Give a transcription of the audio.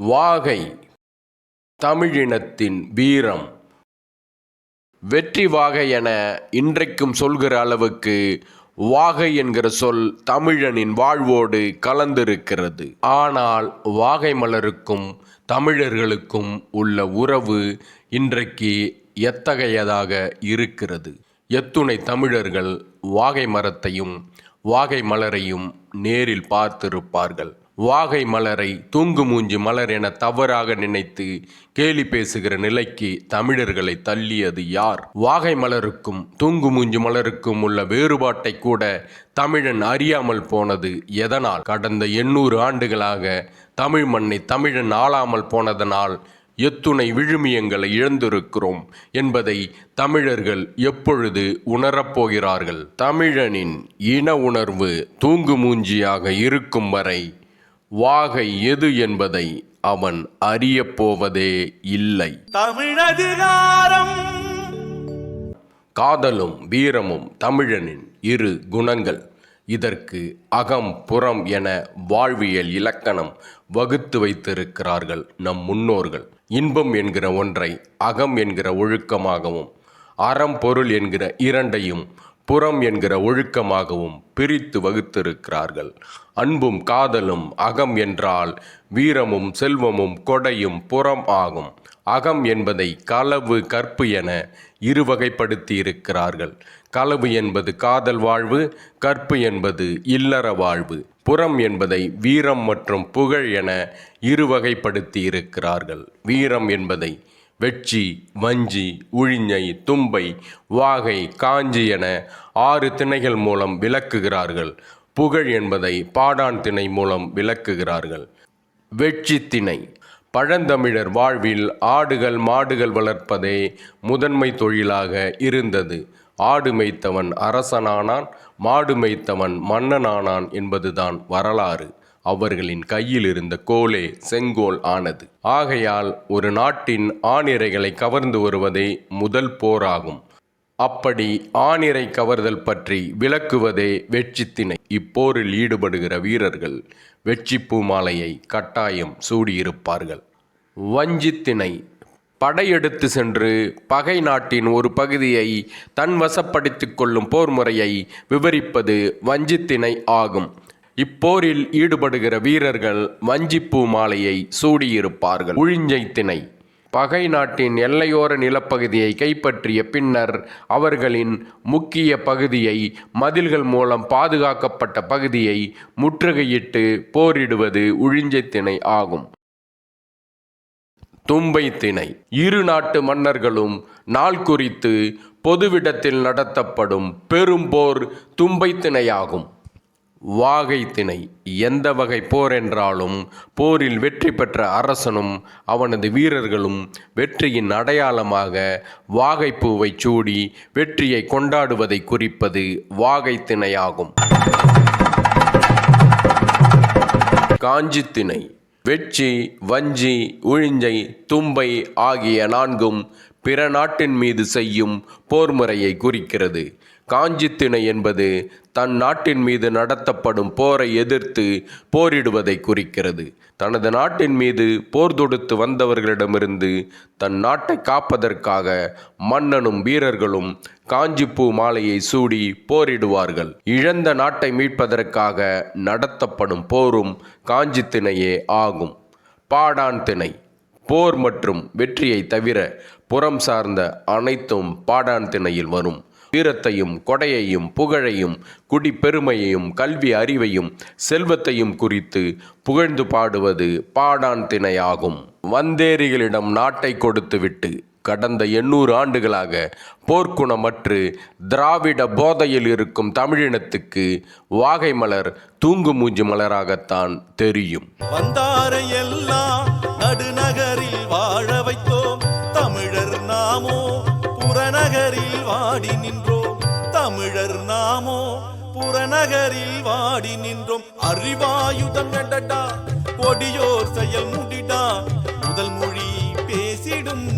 வாகை தமிழினத்தின் வீரம். வெற்றி வாகை என இன்றைக்கும் சொல்கிற அளவுக்கு வாகை என்கிற சொல் தமிழனின் வாழ்வோடு கலந்திருக்கிறது. ஆனால் வாகை மலருக்கும் தமிழர்களுக்கும் உள்ள உறவு இன்றைக்கு எத்தகையதாக இருக்கிறது? எத்துணை தமிழர்கள் வாகை மரத்தையும் வாகை மலரையும் நேரில் பார்த்திருப்பார்கள். வாகை மலரை தூங்கு மூஞ்சி மலர் என தவறாக நினைத்து கேலி பேசுகிற நிலைக்கு தமிழர்களை தள்ளியது யார்? வாகை மலருக்கும் தூங்கு மூஞ்சி மலருக்கும் உள்ள வேறுபாட்டை கூட தமிழன் அறியாமல் போனது எதனால்? கடந்த எண்ணூறு ஆண்டுகளாக தமிழ் மண்ணை தமிழன் ஆளாமல் போனதனால் எத்துணை விழுமியங்களை இழந்திருக்கிறோம் என்பதை தமிழர்கள் எப்பொழுது உணரப்போகிறார்கள் தமிழனின் இன உணர்வு தூங்கு மூஞ்சியாக இருக்கும் வரை வாகை எது என்பதை அவன் அறியப் போவதே இல்லை. தமிழதிகாரம். காதலும் வீரமும் தமிழனின் இரு குணங்கள். இதற்கு அகம் புறம் என வாழ்வியல் இலக்கணம் வகுத்து வைத்திருக்கிறார்கள் நம் முன்னோர்கள். இன்பம் என்கிற ஒன்றை அகம் என்கிற ஒழுக்கமாகவும் அறம் பொருள் என்கிற இரண்டையும் புறம் என்கிற ஒழுக்கமாகவும் பிரித்து வகுத்திருக்கிறார்கள். அன்பும் காதலும் அகம் என்றால் வீரமும் செல்வமும் கொடையும் புறம் ஆகும். அகம் என்பதை களவு கற்பு என இருவகைப்படுத்தி இருக்கிறார்கள் களவு என்பது காதல் வாழ்வு கற்பு என்பது இல்லற வாழ்வு. புறம் என்பதை வீரம் மற்றும் புகழ் என இருவகைப்படுத்தி இருக்கிறார்கள் வீரம் என்பதை வெட்சி வஞ்சி உழிஞை தும்பை வாகை காஞ்சி என ஆறு திணைகள் மூலம் விளக்குகிறார்கள். புகழ் என்பதை பாடான் திணை மூலம் விளக்குகிறார்கள். வெட்சி திணை. பழந்தமிழர் வாழ்வில் ஆடுகள் மாடுகள் வளர்ப்பதே முதன்மை தொழிலாக இருந்தது. ஆடு மேய்த்தவன் அரசனானான் மாடு மேய்த்தவன் மன்னனானான் என்பதுதான் வரலாறு. அவர்களின் கையில் இருந்த கோலே செங்கோல் ஆனது. ஆகையால் ஒரு நாட்டின் ஆணிரைகளை கவர்ந்து வருவதே முதல் போராகும். அப்படி ஆணிரை கவர்தல் பற்றி விளக்குவதே வெட்சித்திணை இப்போரில் ஈடுபடுகிற வீரர்கள் வெற்றி மாலையை கட்டாயம் சூடியிருப்பார்கள். வஞ்சித்திணை படையெடுத்து சென்று பகை நாட்டின் ஒரு பகுதியை தன் வசப்படுத்திக் கொள்ளும் போர் முறையை விவரிப்பது வஞ்சித்திணை ஆகும். இப்போரில் ஈடுபடுகிற வீரர்கள் வஞ்சிப்பூ மாலையை சூடியிருப்பார்கள். உழிஞ்சை திணை. பகை நாட்டின் எல்லையோர நிலப்பகுதியை கைப்பற்றிய பின்னர் அவர்களின் முக்கிய பகுதியை மதில்கள் மூலம் பாதுகாக்கப்பட்ட பகுதியை முற்றுகையிட்டு போரிடுவது உழிஞ்சை திணை ஆகும். தும்பை திணை. இரு நாட்டு மன்னர்களும் நாள் குறித்து பொதுவிடத்தில் நடத்தப்படும் பெரும் போர் தும்பை திணையாகும். வாகை திணை. எந்த வகை போர் என்றாலும் போரில் வெற்றி பெற்ற அரசனும் அவனது வீரர்களும் வெற்றியின் அடையாளமாக வாகைப்பூவை சூடி வெற்றியை கொண்டாடுவதை குறிப்பது வாகை திணையாகும். காஞ்சி திணை. வெட்சி வஞ்சி உழிஞ்சை தும்பை ஆகிய நான்கும் பிற நாட்டின் மீது செய்யும் போர் முறையை குறிக்கிறது. காஞ்சித்திணை என்பது தன் நாட்டின் மீது நடத்தப்படும் போரை எதிர்த்து போரிடுவதை குறிக்கிறது. தனது நாட்டின் மீது போர் தொடுத்து வந்தவர்களிடமிருந்து தன் நாட்டை காப்பதற்காக மன்னனும் வீரர்களும் காஞ்சிப்பூ மாலையை சூடி போரிடுவார்கள். இழந்த நாட்டை மீட்பதற்காக நடத்தப்படும் போரும் காஞ்சித்திணையே ஆகும். பாடான் திணை போர் மற்றும் வெற்றியை தவிர புறம் சார்ந்த அனைத்தும் பாடான் திணையில் வரும். வீரத்தையும் கொடையையும் புகழையும் குடிப்பெருமையையும் கல்வி அறிவையும் செல்வத்தையும் குறித்து புகழ்ந்து பாடுவது பாடான் திணையாகும். வந்தேரிகளிடம் நாட்டை கொடுத்துவிட்டு கடந்த எண்ணூறு ஆண்டுகளாக போர்க்குணமற்று திராவிட போதையில் இருக்கும் தமிழினத்துக்கு வாகை மலர் தூங்கு மூஞ்சி மலராகத்தான் தெரியும். வந்தாரையெல்லாம் பாடி நின்றோம். தமிழர் நாமோ புறநகரில் வாடி நின்றோம். அறிவாயுதம் எடடா கொடியோர் செயல் முடிடா. முதல் மொழி பேசிடும்